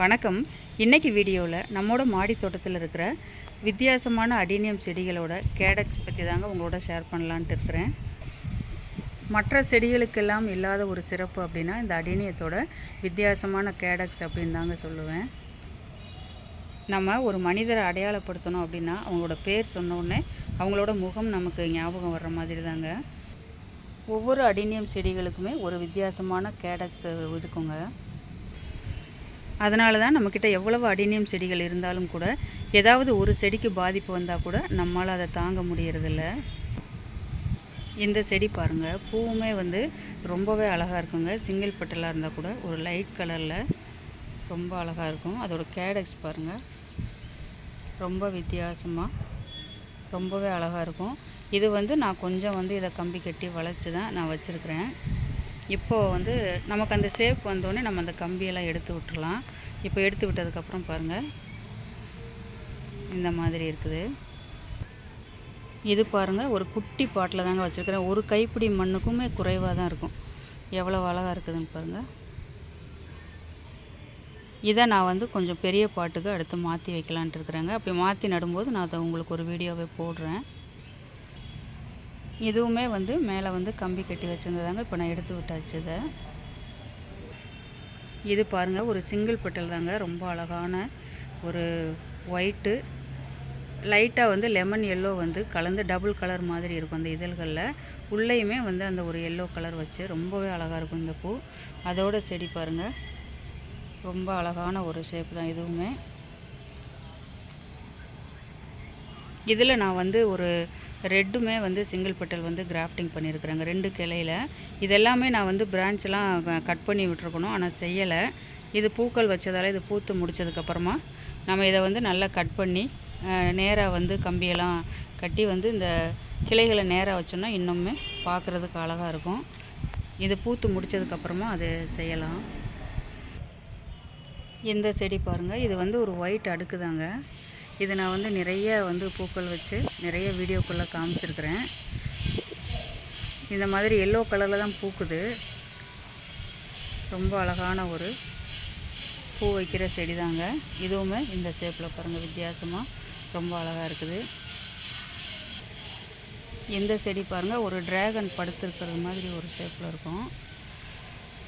வணக்கம். இன்றைக்கி வீடியோவில் நம்மோட மாடி தோட்டத்தில் இருக்கிற வித்தியாசமான அடினியம் செடிகளோட கேடக்ஸ் பற்றி தாங்க உங்களோட ஷேர் பண்ணலான்ட்டு இருக்கிறேன். மற்ற செடிகளுக்கெல்லாம் இல்லாத ஒரு சிறப்பு அப்படின்னா இந்த அடினியத்தோட வித்தியாசமான கேடக்ஸ் அப்படின்னு தாங்க சொல்லுவேன். நம்ம ஒரு மனிதரை அடையாளப்படுத்தணும் அப்படின்னா அவங்களோட பேர் சொன்னோடனே அவங்களோட முகம் நமக்கு ஞாபகம் வர்ற மாதிரி தாங்க. ஒவ்வொரு அடினியம் செடிகளுக்குமே ஒரு வித்தியாசமான கேடக்ஸ் இருக்குங்க. அதனால தான் நம்மக்கிட்ட எவ்வளவு அடினியம் செடிகள் இருந்தாலும் கூட ஏதாவது ஒரு செடிக்கு பாதிப்பு வந்தால் கூட நம்மளால் அதை தாங்க முடியறதில்ல. இந்த செடி பாருங்கள் பூவுமே வந்து ரொம்பவே அழகாக இருக்குங்க. சிங்கிள் பட்டலாக இருந்தால் கூட ஒரு லைட் கலரில் ரொம்ப அழகாக இருக்கும். அதோட கேடக்ஸ் பாருங்கள் ரொம்ப வித்தியாசமாக ரொம்பவே அழகாக இருக்கும். இது வந்து நான் கொஞ்சம் வந்து இதை கம்பி கட்டி வளைச்சி தான் நான் வச்சுருக்கிறேன். இப்போது வந்து நமக்கு அந்த ஷேப் வந்தோடனே நம்ம அந்த கம்பியெல்லாம் எடுத்து விட்டுறலாம். இப்போ எடுத்து விட்டதுக்கப்புறம் பாருங்கள் இந்த மாதிரி இருக்குது. இது பாருங்கள் ஒரு குட்டி பாட்டில் தாங்க வச்சுருக்கிறேன். ஒரு கைப்பிடி மண்ணுக்குமே குறைவாக தான் இருக்கும். எவ்வளோ அழகாக இருக்குதுன்னு பாருங்கள் இதை நான் வந்து கொஞ்சம் பெரிய பாட்டுக்கு அடுத்து மாற்றி வைக்கலான்ட்டு இருக்கிறேங்க. அப்படி மாற்றி நடும்போது நான் அதை உங்களுக்கு ஒரு வீடியோவே போடுறேன். இதுவுமே வந்து மேலே வந்து கம்பி கட்டி வச்சுருந்ததாங்க. இப்போ நான் எடுத்து விட்டாச்சு இதை. இது பாருங்கள் ஒரு சிங்கிள் பெட்டல் தாங்க. ரொம்ப அழகான ஒரு ஒயிட்டு லைட்டாக வந்து லெமன் எல்லோ வந்து கலந்து டபுள் கலர் மாதிரி இருக்கும் அந்த இதழ்களில். உள்ளேயுமே வந்து அந்த ஒரு எல்லோ கலர் வச்சு ரொம்பவே அழகாக இருக்கும் இந்த பூ. அதோட செடி பாருங்கள் ரொம்ப அழகான ஒரு ஷேப் தான் இதுவுமே. இதில் நான் வந்து ஒரு ரெட்டுமே வந்து சிங்கிள் பெட்டல் வந்து கிராஃப்டிங் பண்ணியிருக்கிறாங்க. ரெண்டு கிளையில். இதெல்லாமே நான் வந்து பிரான்ச்லாம் கட் பண்ணி விட்டுருக்கணும். ஆனால் செய்யலை. இது பூக்கள் வச்சதால் இது பூத்து முடிச்சதுக்கப்புறமா நம்ம இதை வந்து நல்லா கட் பண்ணி நேராக வந்து கம்பியெல்லாம் கட்டி வந்து இந்த கிளைகளை நேராக வச்சோம்னா இன்னுமே பார்க்குறதுக்கு அழகாக இருக்கும். இது பூத்து முடிச்சதுக்கப்புறமா அது செய்யலாம். இந்த செடி பாருங்கள் இது வந்து ஒரு ஒயிட் அடுக்கு தாங்க இது நான் வந்து நிறைய வந்து பூக்கள் வச்சு நிறைய வீடியோக்குள்ளே காமிச்சிருக்கிறேன். இந்த மாதிரி எல்லோ கலரில் தான் பூக்குது. ரொம்ப அழகான ஒரு பூ வைக்கிற செடி தாங்க. இதுவுமே இந்த ஷேப்பில் பாருங்கள் வித்தியாசமாக ரொம்ப அழகாக இருக்குது. இந்த செடி பாருங்கள் ஒரு ட்ராகன் படுத்திருக்கிறது மாதிரி ஒரு ஷேப்பில் இருக்கும்.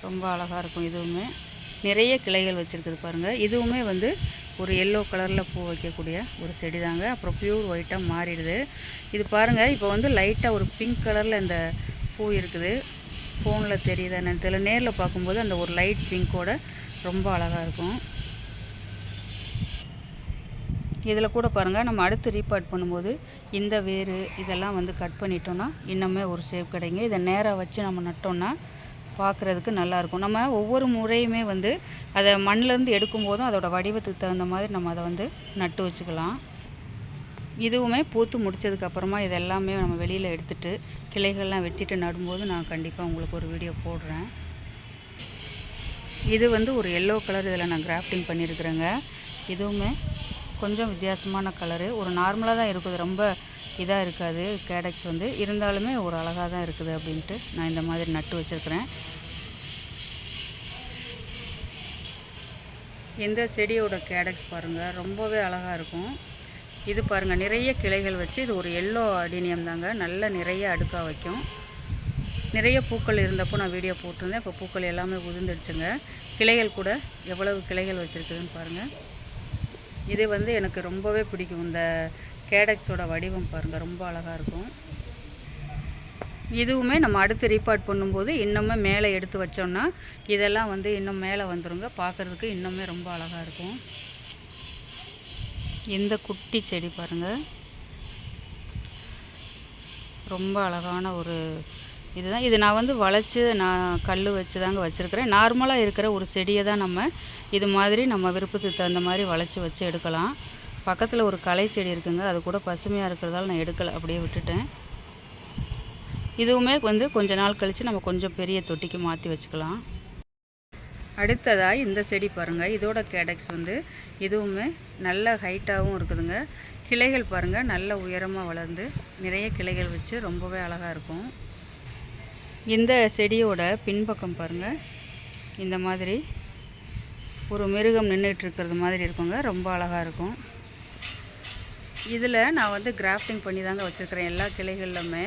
ரொம்ப அழகாக இருக்கும் இதுவுமே. நிறைய கிளைகள் வச்சுருக்குது பாருங்கள் இதுவுமே வந்து ஒரு எல்லோ கலரில் பூ வைக்கக்கூடிய ஒரு செடி தாங்க அப்புறம் ப்யூர் ஒயிட்டாக மாறிடுது. இது பாருங்கள் இப்போ வந்து லைட்டாக ஒரு பிங்க் கலரில் இந்த பூ இருக்குது. ஃபோனில் தெரியுது என்னன்னு தெரியல. நேரில் பார்க்கும்போது அந்த ஒரு லைட் பிங்கோட ரொம்ப அழகாக இருக்கும். இதில் கூட பாருங்கள் நம்ம அடுத்து ரீபார்ட் பண்ணும்போது இந்த வேர் இதெல்லாம் வந்து கட் பண்ணிட்டோன்னா இன்னுமே ஒரு ஷேப் கிடைங்க இதை நேராக வச்சு நம்ம நட்டோன்னா பார்க்குறதுக்கு நல்லாயிருக்கும். நம்ம ஒவ்வொரு முறையுமே வந்து அதை மண்ணிலேருந்து எடுக்கும்போதும் அதோடய வடிவத்துக்கு தகுந்த மாதிரி நம்ம அதை வந்து நட்டு வச்சுக்கலாம். இதுவுமே பூத்து முடிச்சதுக்கப்புறமா இது எல்லாமே நம்ம வெளியில் எடுத்துட்டு கிளைகள்லாம் வெட்டிட்டு நடும்போது நான் கண்டிப்பாக உங்களுக்கு ஒரு வீடியோ போடுறேன். இது வந்து ஒரு எல்லோ கலர் இதில் நான் கிராஃப்டிங் பண்ணியிருக்கிறேங்க. இதுவுமே கொஞ்சம் வித்தியாசமான கலரு ஒரு நார்மலாக தான் இருக்குது. ரொம்ப இதாக இருக்காது. கேடக்ஸ் வந்து இருந்தாலுமே ஒரு அழகாக தான் இருக்குது அப்படின்ட்டு நான் இந்த மாதிரி நட்டு வச்சுருக்கிறேன். இந்த செடியோட கேடக்ஸ் பாருங்கள் ரொம்பவே அழகாக இருக்கும். இது பாருங்கள் நிறைய கிளைகள் வச்சு இது ஒரு எல்லோ அடினியம் தாங்க. நல்ல நிறைய அடுக்காக வைக்கும். நிறைய பூக்கள் இருந்தப்போ நான் வீடியோ போட்டிருந்தேன். இப்போ பூக்கள் எல்லாமே உதிர்ந்துடுச்சுங்க. கிளைகள் கூட எவ்வளவு கிளைகள் வச்சுருக்குதுன்னு பாருங்கள் இது வந்து எனக்கு ரொம்பவே பிடிக்கும். இந்த கேடக்ஸோட வடிவம் பாருங்கள் ரொம்ப அழகாக இருக்கும். இதுவுமே நம்ம அடுத்து ரீபார்ட் பண்ணும்போது இன்னுமே மேலே எடுத்து வச்சோம்னா இதெல்லாம் வந்து இன்னும் மேலே வந்துருங்க. பார்க்குறதுக்கு இன்னுமே ரொம்ப அழகாக இருக்கும். இந்த குட்டி செடி பாருங்கள் ரொம்ப அழகான ஒரு இதுதான். இது நான் வந்து வளைச்சி நான் கல் வச்சு தாங்க வச்சுருக்கிறேன். நார்மலாக இருக்கிற ஒரு செடியை தான் நம்ம இது மாதிரி நம்ம விருப்பத்துக்கு தகுந்த மாதிரி வளைச்சி வச்சு எடுக்கலாம். பக்கத்தில் ஒரு களை செடி இருக்குங்க. அது கூட பசுமையாக இருக்கிறதால நான் எடுக்கலை. அப்படியே விட்டுட்டேன். இதுவுமே வந்து கொஞ்ச நாள் கழித்து நம்ம கொஞ்சம் பெரிய தொட்டிக்கு மாற்றி வச்சுக்கலாம். அடுத்ததாக இந்த செடி பாருங்கள் இதோட கேடக்ஸ் வந்து இதுவுமே நல்ல ஹைட்டாகவும் இருக்குதுங்க. கிளைகள் பாருங்கள் நல்ல உயரமாக வளர்ந்து நிறைய கிளைகள் வச்சு ரொம்பவே அழகாக இருக்கும். இந்த செடியோட பின்பக்கம் பாருங்கள் இந்த மாதிரி ஒரு மிருகம் நின்றுட்டு இருக்கிறது மாதிரி இருக்குங்க. ரொம்ப அழகாக இருக்கும். இதில் நான் வந்து கிராஃப்டிங் பண்ணி தாங்க வச்சுருக்கிறேன் எல்லா கிளைகள்லுமே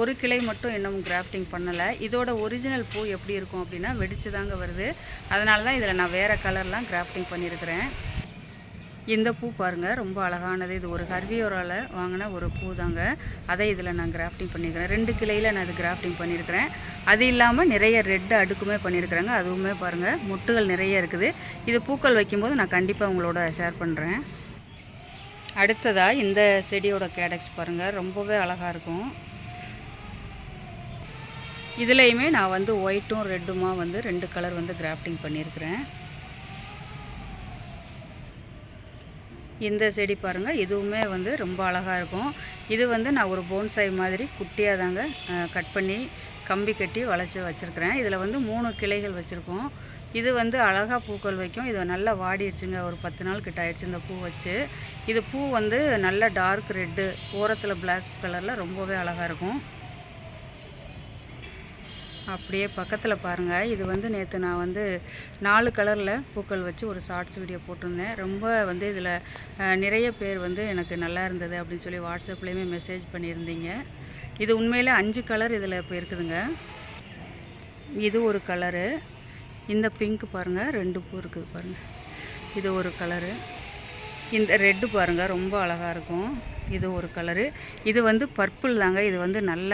ஒரு கிளை மட்டும் இன்னும் கிராஃப்டிங் பண்ணலை. இதோட ஒரிஜினல் பூ எப்படி இருக்கும் அப்படின்னா வெடிச்சு தாங்க வருது. அதனால தான் இதில் நான் வேறு கலர்லாம் கிராஃப்டிங் பண்ணியிருக்கிறேன் இந்த பூ பாருங்கள் ரொம்ப அழகானது. இது ஒரு ஹர்வியோரால் வாங்கின ஒரு பூ தாங்க அதை இதில் நான் கிராஃப்டிங் பண்ணியிருக்கிறேன் ரெண்டு கிளையில் நான் இது கிராஃப்டிங் பண்ணியிருக்கிறேன் அது இல்லாமல் நிறைய ரெட் அடுக்குமே பண்ணியிருக்கிறாங்க அதுவுமே பாருங்கள் மொட்டுகள் நிறைய இருக்குது. இது பூக்கள் வைக்கும்போது நான் கண்டிப்பாக உங்களோட ஷேர் பண்ணுறேன் அடுத்ததாக இந்த செடியோட கேடக்ஸ் பாருங்கள் ரொம்பவே அழகாக இருக்கும். இதுலேயுமே நான் வந்து ஒயிட்டும் ரெட்டுமா வந்து ரெண்டு கலர் வந்து கிராஃப்டிங் பண்ணியிருக்கிறேன். இந்த செடி பாருங்கள் இதுவுமே வந்து ரொம்ப அழகாக இருக்கும். இது வந்து நான் ஒரு போன்சாய் மாதிரி குட்டியாக தாங்க கட் பண்ணி கம்பி கட்டி வளைச்சி வச்சுருக்கிறேன். இதில் வந்து மூணு கிளைகள் வச்சுருக்கோம். இது வந்து அழகாக பூக்கள் வைக்கும். இது நல்லா வாடிடுச்சுங்க. ஒரு பத்து நாள் கிட்ட ஆயிடுச்சு இந்த பூ வச்சு. இது பூ வந்து நல்ல டார்க் ரெட்டு ஓரத்தில் பிளாக் கலரில் ரொம்பவே அழகாக இருக்கும். அப்படியே பக்கத்தில் பாருங்கள் இது வந்து நேற்று நான் வந்து நாலு கலரில் பூக்கள் வச்சு ஒரு ஷார்ட்ஸ் வீடியோ போட்டிருந்தேன். ரொம்ப வந்து இதில் நிறைய பேர் வந்து எனக்கு நல்லா இருந்தது அப்படின்னு சொல்லி வாட்ஸ்அப்லேயுமே மெசேஜ் பண்ணியிருந்தீங்க. இது உண்மையில் அஞ்சு கலர் இதில் இப்போ இருக்குதுங்க. இது ஒரு கலரு இந்த பிங்க் பாருங்கள் ரெண்டு பூ இருக்குது பாருங்கள் இது ஒரு கலரு இந்த ரெட்டு பாருங்கள் ரொம்ப அழகாக இருக்கும். இது ஒரு கலரு இது வந்து பர்பிள் தாங்க. இது வந்து நல்ல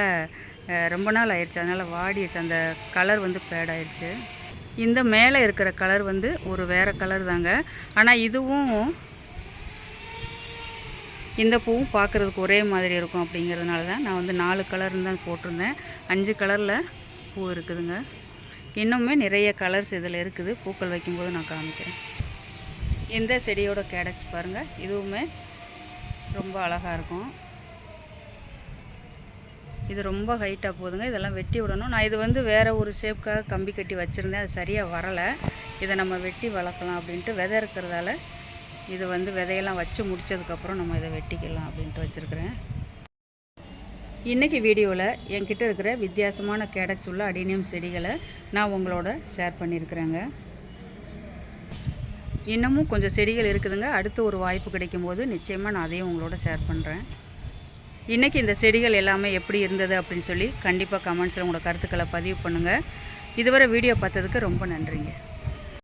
ரொம்ப நாள் ஆயிடுச்சு. அதனால் வாடிடுச்சு. அந்த கலர் வந்து பேட் ஆயிடுச்சு. இந்த மேலே இருக்கிற கலர் வந்து ஒரு வேறு கலர் தாங்க. ஆனால் இதுவும் இந்த பூவும் பார்க்குறதுக்கு ஒரே மாதிரி இருக்கும் அப்படிங்கிறதுனால தான் நான் வந்து நாலு கலர்னு தான் போட்டிருந்தேன். அஞ்சு கலரில் பூ இருக்குதுங்க. இன்னுமே நிறைய கலர்ஸ் இதில் இருக்குது. பூக்கள் வைக்கும்போது நான் காமிக்கிறேன். இந்த செடியோட கேடக்ஸ் பாருங்கள் இதுவுமே ரொம்ப அழகாக இருக்கும். இது ரொம்ப ஹைட்டாக போதுங்க. இதெல்லாம் வெட்டி விடணும். நான் இது வந்து வேறு ஒரு ஷேப்க்காக கம்பி கட்டி வச்சுருந்தேன். அது சரியாக வரலை. இதை நம்ம வெட்டி வளர்க்கலாம் அப்படின்ட்டு விதை இருக்கிறதால இது வந்து விதையெல்லாம் வச்சு முடிச்சதுக்கப்புறம் நம்ம இதை வெட்டிக்கலாம் அப்படின்ட்டு வச்சுருக்கிறேன். இன்றைக்கி வீடியோவில் என்கிட்ட இருக்கிற வித்தியாசமான கேடக்ஸ் உள்ள அடினியம் செடிகளை நான் உங்களோட ஷேர் பண்ணியிருக்கிறேங்க. இன்னமும் கொஞ்சம் செடிகள் இருக்குதுங்க. அடுத்து ஒரு வாய்ப்பு கிடைக்கும் போது நிச்சயமாக நான் அதையும் உங்களோட ஷேர் பண்ணுறேன் இன்றைக்கி இந்த செடிகள் எல்லாமே எப்படி இருந்தது அப்படின்னு சொல்லி கண்டிப்பாக கமெண்ட்ஸில் உங்களோட கருத்துக்களை பதிவு பண்ணுங்கள் இதுவரை வீடியோ பார்த்ததுக்கு ரொம்ப நன்றிங்க.